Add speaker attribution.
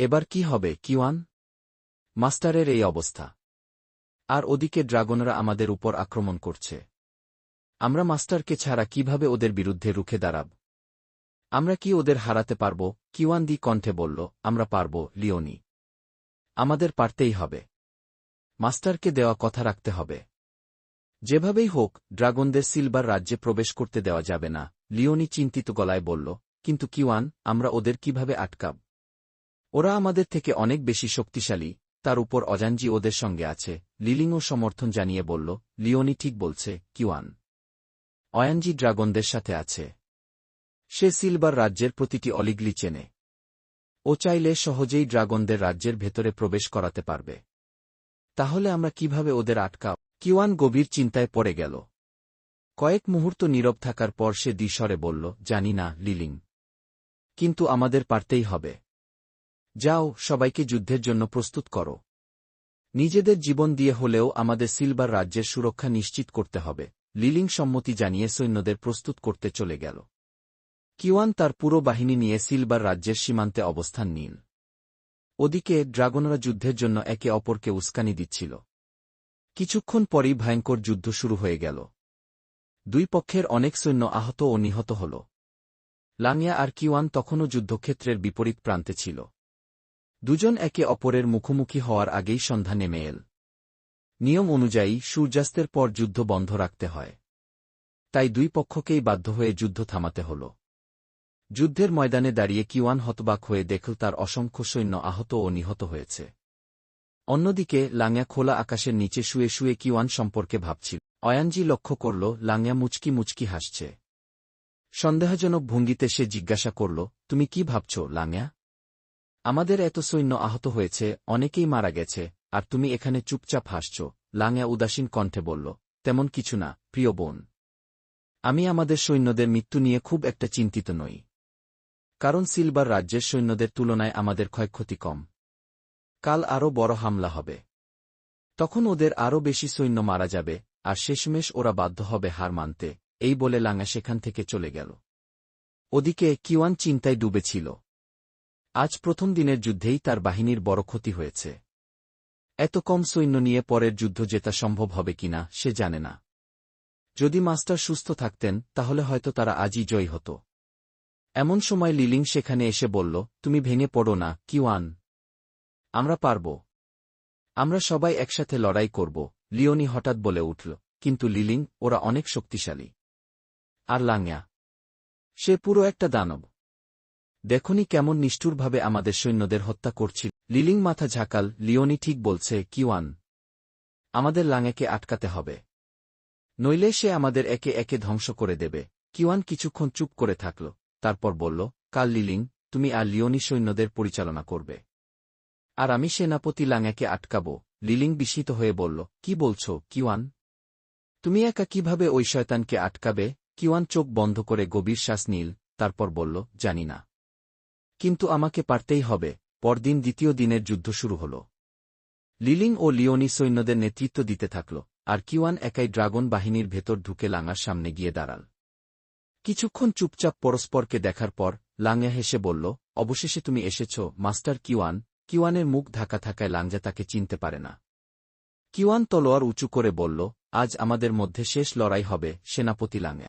Speaker 1: এবার কি হবে কিওয়ান মাস্টারের এই অবস্থা। আর ওদিকে ড্রাগনরা আমাদের উপর আক্রমণ করছে। আমরা মাস্টারকে ছাড়া কীভাবে ওদের বিরুদ্ধে রুখে দাঁড়াব? আমরা কি ওদের হারাতে পারব? কিওয়ান দি কণ্ঠে বলল, আমরা পারব, লিওনি। আমাদের পারতেই হবে। মাস্টারকে দেওয়া কথা রাখতে হবে। যেভাবেই হোক, ড্রাগনদের সিলভার রাজ্যে প্রবেশ করতে দেওয়া যাবে না। লিওনি চিন্তিত গলায় বলল, কিন্তু কিওয়ান আমরা ওদের কীভাবে আটকাব? ওরা আমাদের থেকে অনেক বেশি শক্তিশালী, তার উপর অজানজি ওদের সঙ্গে আছে, লিলিংও সমর্থন জানিয়ে বলল, লিওনি ঠিক বলছে কিওয়ান অয়ানজি ড্রাগনদের সাথে আছে। সে সিলবার রাজ্যের প্রতিটি অলিগলি চেনে। ও চাইলে সহজেই ড্রাগনদের রাজ্যের ভেতরে প্রবেশ করাতে পারবে। তাহলে আমরা কীভাবে ওদের আটকাব কিওয়ান গভীর চিন্তায় পড়ে গেল। কয়েক মুহূর্ত নীরব থাকার পর সে দ্বিস্বরে বলল, জানি না, লিলিং। কিন্তু আমাদের পারতেই হবে। যাও, সবাইকে যুদ্ধের জন্য প্রস্তুত করো। নিজেদের জীবন দিয়ে হলেও আমাদের সিলভার রাজ্যের সুরক্ষা নিশ্চিত করতে হবে, লিলিং সম্মতি জানিয়ে সৈন্যদের প্রস্তুত করতে চলে গেল। কিওয়ান তার পুরো বাহিনী নিয়ে সিলভার রাজ্যের সীমান্তে অবস্থান নিন। ওদিকে, ড্রাগনরা যুদ্ধের জন্য একে অপরকে উস্কানি দিচ্ছিল। কিছুক্ষণ পরই ভয়ঙ্কর যুদ্ধ শুরু হয়ে গেল। দুই পক্ষের অনেক সৈন্য আহত ও নিহত হল। লামিয়া আর কিওয়ান তখনও যুদ্ধক্ষেত্রের বিপরীত প্রান্তে ছিল। দুজন একে অপরের মুখোমুখি হওয়ার আগেই সন্ধ্যা নেমে এল। নিয়ম অনুযায়ী সূর্যাস্তের পর যুদ্ধ বন্ধ রাখতে হয়। তাই দুই পক্ষকেই বাধ্য হয়ে যুদ্ধ থামাতে হল। যুদ্ধের ময়দানে দাঁড়িয়ে কিওয়ান হতবাক হয়ে দেখল তার অসংখ্য সৈন্য আহত ও নিহত হয়েছে। অন্যদিকে লাঙ্গা খোলা আকাশের নিচে শুয়ে শুয়ে কিওয়ান সম্পর্কে ভাবছিল। অয়ানজি লক্ষ্য করল লাঙ্গা মুচকি মুচকি হাসছে। সন্দেহজনক ভঙ্গিতে সে জিজ্ঞাসা করল, তুমি কি ভাবছ লাঙ্গা আমাদের এত সৈন্য আহত হয়েছে, অনেকেই মারা গেছে, আর তুমি এখানে চুপচাপ হাসছ লাঙ্গা উদাসীন কণ্ঠে বলল, তেমন কিছু না, প্রিয় বোন। আমি আমাদের সৈন্যদের মৃত্যু নিয়ে খুব একটা চিন্তিত নই। কারণ সিলভার রাজ্যের সৈন্যদের তুলনায় আমাদের ক্ষয়ক্ষতি কম। কাল আরও বড় হামলা হবে। তখন ওদের আরও বেশি সৈন্য মারা যাবে, আর শেষমেশ ওরা বাধ্য হবে হার মানতে, এই বলে লাঙা সেখান থেকে চলে গেল। ওদিকে কিওয়ান চিন্তায় ডুবেছিল। আজ প্রথম দিনের যুদ্ধেই তার বাহিনীর বড় ক্ষতি হয়েছে। এত কম সৈন্য নিয়ে পরের যুদ্ধ জেতা সম্ভব হবে কিনা, সে জানে না। যদি মাস্টার সুস্থ থাকতেন, তাহলে হয়তো তারা আজই জয়ী হতো। এমন সময় লিলিং সেখানে এসে বলল, তুমি ভেঙে পড়ো না কিওয়ান আমরা পারব। আমরা সবাই একসাথে লড়াই করব, লিওনি হঠাৎ বলে উঠল। কিন্তু লিলিং, ওরা অনেক শক্তিশালী। আর লাংয়া। সে পুরো একটা দানব। দেখনি কেমন নিষ্ঠুরভাবে আমাদের সৈন্যদের হত্যা করছিল। লিলিং মাথা ঝাঁকাল, লিওনি ঠিক বলছে, কিওয়ান, আমাদের লাঙেকে আটকাতে হবে। নইলে সে আমাদের একে একে ধ্বংস করে দেবে। কিওয়ান কিছুক্ষণ চুপ করে থাকল, তারপর বলল, কাল লিলিং, তুমি আর লিওনি সৈন্যদের পরিচালনা করবে। আর আমি সেনাপতি লাঙাকে আটকাব। লিলিং বিস্মিত হয়ে বলল, কি বলছ, কিওয়ান? তুমি একা কীভাবে ওই শয়তানকে আটকাবে? কিওয়ান চোখ বন্ধ করে গভীর শ্বাস নীল, তারপর বলল, জানি না। কিন্তু আমাকে পারতেই হবে, পরদিন দ্বিতীয় দিনের যুদ্ধ শুরু হল। লিলিং ও লিওনি সৈন্যদের নেতৃত্ব দিতে থাকল, আর কিওয়ান একাই ড্রাগন বাহিনীর ভেতর ঢুকে লাঙার সামনে গিয়ে দাঁড়াল। কিছুক্ষণ চুপচাপ পরস্পরকে দেখার পর লাঙ্গা হেসে বলল, অবশেষে তুমি এসেছ, মাস্টার কিওয়ান কিওয়ানের মুখ ঢাকা থাকায় লাংজা তাকে চিনতে পারে না। কিওয়ান তলোয়ার উঁচু করে বলল, আজ আমাদের মধ্যে শেষ লড়াই হবে সেনাপতি লাঙে।